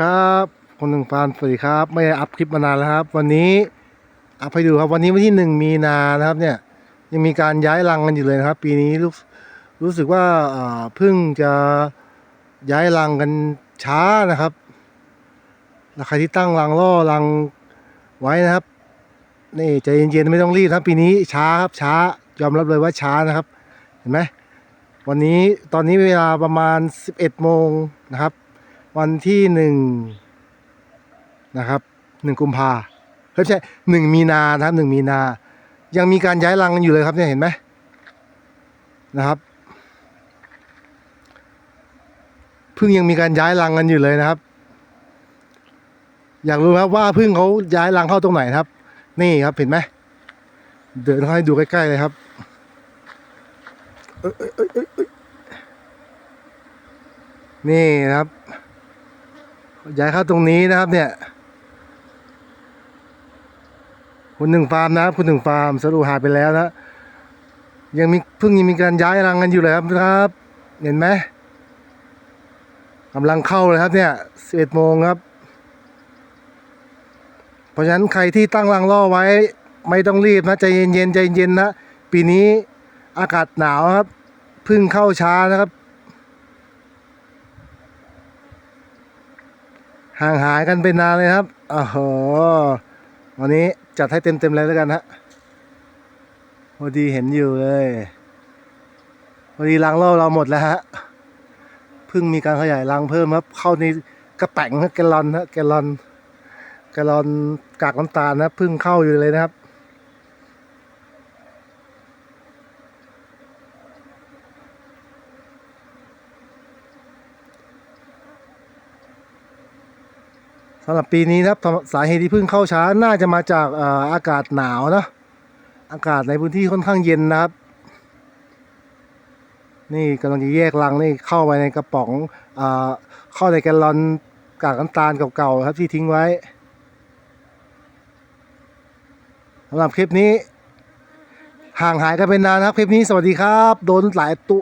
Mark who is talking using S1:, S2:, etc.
S1: ครับคนหนึ่งฟานสวัสดีครับ ไม่ได้อัพคลิปมานานแล้วครับ วันนี้อัพให้ดูครับ วันนี้วันที่หนึ่งมีนานะครับ เนี่ยยังมีการย้ายรังกันอยู่เลยนะครับ ปีนี้รู้รู้สึกว่าอ่าเพิ่งจะย้ายรังกันช้านะครับแล้วใครที่ตั้งรังล่อรังไว้นะครับนี่ใจเย็นๆไม่ต้องรีบครับปีนี้ช้าครับช้ายอมรับเลยว่าช้านะครับ เห็นไหมวันนี้ตอนนี้เวลาประมาณ 11โมงนะครับ วันที่หนึ่งนะครับหนึ่งกุมภาเฮ้ยไม่ใช่หนึ่งมีนานะครับหนึ่งมีนา ยังมีการย้ายรังกันอยู่เลยครับเนี่ยเห็นไหมนะครับเพิ่งยังมีการย้ายรังกันอยู่เลยนะครับ อยากรู้ครับว่าพึ่งเขาย้ายรังเข้าตรงไหนครับ นี่ครับเห็นไหมเดินให้ดูใกล้ๆเลยครับเอ้ยเอ้ยเอ้ยนี่ครับ ย้ายเข้าตรงนี้นะครับเนี่ย คุณหนึ่งฟาร์มนะครับคุณหนึ่งฟาร์มสรุปหายไปแล้วนะยังมีเพิ่งยังมีการย้ายรังกันอยู่เลยครับครับ เห็นไหมกำลังเข้าเลยครับเนี่ยสิบเอ็ดโมงครับ เพราะฉะนั้นใครที่ตั้งรังล่อไว้ ไม่ต้องรีบนะใจเย็นๆใจเย็นๆนะ ปีนี้อากาศหนาวครับเพิ่งเข้าช้านะครับ ห่างหายกันไปนานเลยครับโอ้โหวันนี้จัดให้เต็มๆเลยแล้วกันฮะพอดีเห็นอยู่เลยพอดีรังล่อเราหมดแล้วฮะเพิ่งมีการขยายรังเพิ่มครับ เข้าในกระแป๋งฮะแกลลอนฮะแกลลอนแกลลอนกากน้ำตาลนะเพิ่งเข้าอยู่เลยนะครับ สำหรับปีนี้นะครับสาเหตุที่เพิ่งเข้าช้าน่าจะมาจากอากาศหนาวนะอากาศในพื้นที่ค่อนข้างเย็นนะครับ นี่กำลังจะแยกรังนี่เข้าไปในกระป๋องเอเข้าในแกลลอนกากน้ำตาลเก่าๆครับที่ทิ้งไว้สำหรับคลิปนี้ห่างหายกันไปนานนะครับ คลิปนี้สวัสดีครับ โดนหลายตุ